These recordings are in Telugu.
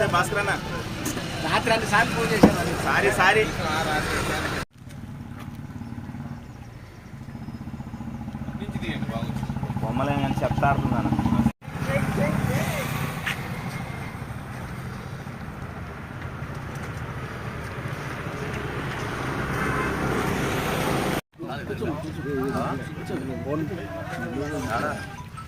నమస్తే భాస్కర్ అన్న. రాత్రి అన్ని సార్లు ఫోన్ చేశాను సారీ సారీ. బొమ్మలే కానీ చెప్తారు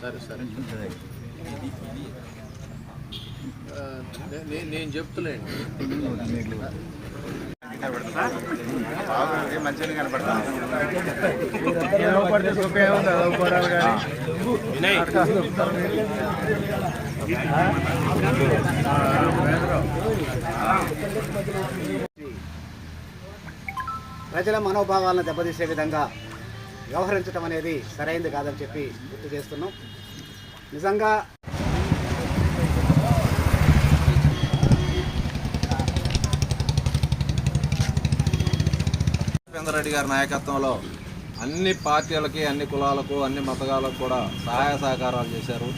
సరే సరే. నేను చెప్తులేండి మంచిగా ప్రజల మనోభావాలను దెబ్బతీసే విధంగా వ్యవహరించడం అనేది సరైంది కాదని చెప్పి గుర్తు చేస్తున్నాం. నిజంగా ఉపేందర్ రెడ్డి గారి నాయకత్వంలో అన్ని పార్టీలకి అన్ని కులాలకు అన్ని మతగాలకు కూడా సహాయ సహకారాలు చేశారు.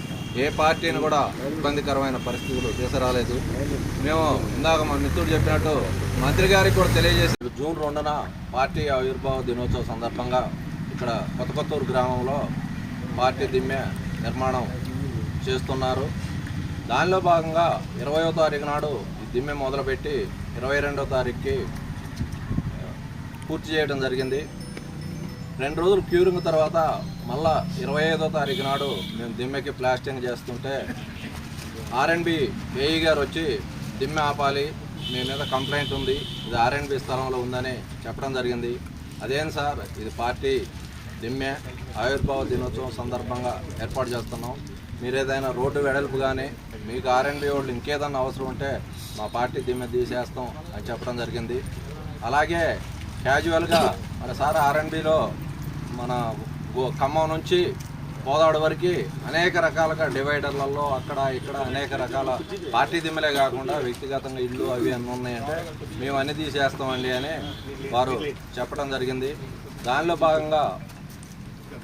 ఏ పార్టీని కూడా ఇబ్బందికరమైన పరిస్థితులు తీసుకురాలేదు మేము ఇందాక మా మిత్రుడు చెప్పినట్టు మంత్రి గారికి కూడా తెలియజేసి జూన్ రెండున పార్టీ ఆవిర్భావ దినోత్సవ సందర్భంగా ఇక్కడ కొత్త గ్రామంలో పార్టీ దిమ్మె నిర్మాణం చేస్తున్నారు. దానిలో భాగంగా ఇరవయో తారీఖు నాడు ఈ దిమ్మె మొదలుపెట్టి ఇరవై రెండో తారీఖుకి పూర్తి చేయడం జరిగింది. రెండు రోజులు క్యూరింగ్ తర్వాత మళ్ళా ఇరవై ఐదో తారీఖు నాడు మేము దిమ్మెకి ప్లాస్టింగ్ చేస్తుంటే ఆర్ఎన్బి ఏఈ గారు వచ్చి దిమ్మె ఆపాలి మీ మీద కంప్లైంట్ ఉంది ఇది ఆర్ఎన్బి స్థలంలో ఉందని చెప్పడం జరిగింది. అదేం సార్ ఇది పార్టీ దిమ్మె ఆవిర్భావ దినోత్సవం సందర్భంగా ఏర్పాటు చేస్తున్నాం. మీరు ఏదైనా రోడ్డు వెడల్పు కానీ మీకు ఆర్ఎన్బి వాళ్ళు ఇంకేదన్నా అవసరం ఉంటే మా పార్టీ దిమ్మె తీసేస్తాం అని చెప్పడం జరిగింది. అలాగే క్యాజువల్గా మన సార్ ఆర్ఎన్బిలో మన ఖమ్మం నుంచి గోదావరి వరకు అనేక రకాలుగా డివైడర్లలో అక్కడ ఇక్కడ అనేక రకాల పార్టీ దిమ్మలే కాకుండా వ్యక్తిగతంగా ఇల్లు అవి అన్నీ ఉన్నాయంటే. మేము అన్ని తీసేస్తామండి అని వారు చెప్పడం జరిగింది. దానిలో భాగంగా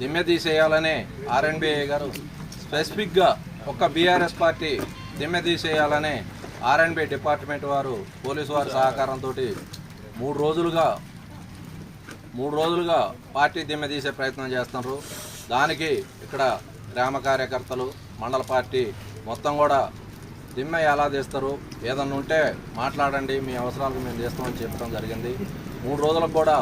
దిమ్మె తీసేయాలని ఆర్ఎన్బిఐ గారు స్పెసిఫిక్గా ఒక్క బీఆర్ఎస్ పార్టీ దిమ్మె తీసేయాలని ఆర్ఎన్బి డిపార్ట్మెంట్ వారు పోలీసు వారి సహకారంతో మూడు రోజులుగా మూడు రోజులుగా పార్టీ దిమ్మె తీసే ప్రయత్నం చేస్తున్నారు. దానికి ఇక్కడ గ్రామ కార్యకర్తలు మండల పార్టీ మొత్తం కూడా దిమ్మె ఎలా తీస్తారు? ఏదన్నా ఉంటే మాట్లాడండి. మీ అవసరాలకు మేము తీస్తామని చెప్పడం జరిగింది. మూడు రోజులకు కూడా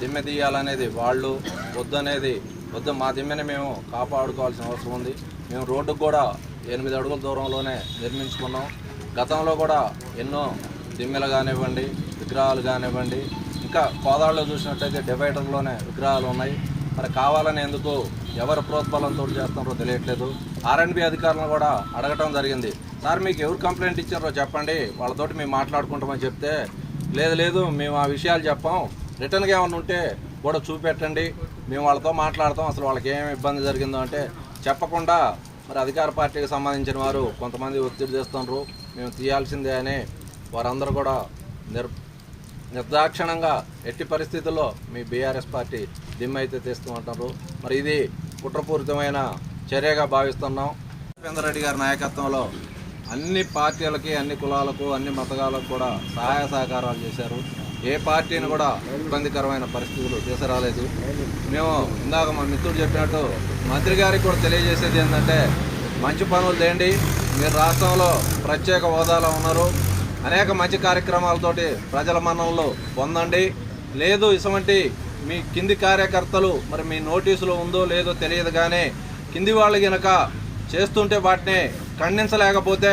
దిమ్మె తీయాలనేది వాళ్ళు వద్దనేది వద్దు మా దిమ్మెని మేము కాపాడుకోవాల్సిన అవసరం ఉంది. మేము రోడ్డుకు కూడా ఎనిమిది అడుగుల దూరంలోనే నిర్మించుకున్నాం. గతంలో కూడా ఎన్నో దిమ్మెలు కానివ్వండి విగ్రహాలు కానివ్వండి ఇంకా కోదాళ్ళలో చూసినట్టయితే డివైడర్లోనే విగ్రహాలు ఉన్నాయి. మరి కావాలని ఎందుకు ఎవరు ప్రోత్బలంతో చేస్తున్నారో తెలియట్లేదు. ఆర్ఎండ్బి అధికారులను కూడా అడగటం జరిగింది. సార్ మీకు ఎవరు కంప్లైంట్ ఇచ్చారో చెప్పండి. వాళ్ళతోటి మేము మాట్లాడుకుంటామని చెప్తే లేదు లేదు మేము ఆ విషయాలు చెప్పాం. రిటర్న్గా ఏమైనా ఉంటే కూడా చూపెట్టండి. మేము వాళ్ళతో మాట్లాడతాం. అసలు వాళ్ళకి ఏమి ఇబ్బంది జరిగిందో అంటే చెప్పకుండా మరి అధికార పార్టీకి సంబంధించిన వారు కొంతమంది ఒత్తిడి చేస్తున్నారు మేము తీయాల్సిందే అని వారందరూ కూడా నిర్ నిర్దాక్షిణంగా ఎట్టి పరిస్థితుల్లో మీ బీఆర్ఎస్ పార్టీ దిమ్మైతే అయితే తీస్తూ ఉంటారు మరి ఇది కుట్రపూరితమైన చర్యగా భావిస్తున్నాం. ఉపేందర్ రెడ్డి గారి నాయకత్వంలో అన్ని పార్టీలకి అన్ని కులాలకు అన్ని మతగాలకు కూడా సహాయ సహకారాలు చేశారు. ఏ పార్టీని కూడా ఇబ్బందికరమైన పరిస్థితులు తీసుకురాలేదు. మేము ఇందాక మా మిత్రుడు చెప్పినట్టు మంత్రి గారికి కూడా తెలియజేసేది ఏంటంటే మంచి పనులు తేండి మీరు రాష్ట్రంలో ప్రత్యేక హోదాలో ఉన్నారు. అనేక మంచి కార్యక్రమాలతోటి ప్రజల మన్ననలు పొందండి. లేదు ఇటువంటి మీ కింది కార్యకర్తలు మరి మీ నోటీసులో ఉందో లేదో తెలియదు కానీ కింది వాళ్ళు గనక చేస్తుంటే వాటిని ఖండించలేకపోతే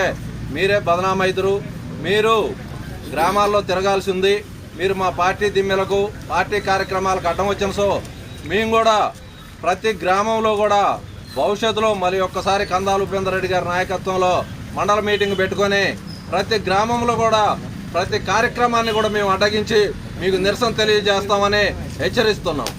మీరే బదనామైతురు. మీరు గ్రామాల్లో తిరగాల్సి ఉంది మీరు మా పార్టీ దిమ్మెలకు పార్టీ కార్యక్రమాలకు అడ్డం వచ్చిన సో మేము కూడా ప్రతి గ్రామంలో కూడా భవిష్యత్తులో మరి ఒక్కసారి కందాలు ఉపేందర్ రెడ్డి గారి నాయకత్వంలో మండల మీటింగ్ పెట్టుకొని ప్రతి గ్రామంలో కూడా ప్రతి కార్యక్రమాన్ని కూడా మేము అడ్డగించి మీకు నిరసన తెలియజేస్తామని హెచ్చరిస్తున్నాం.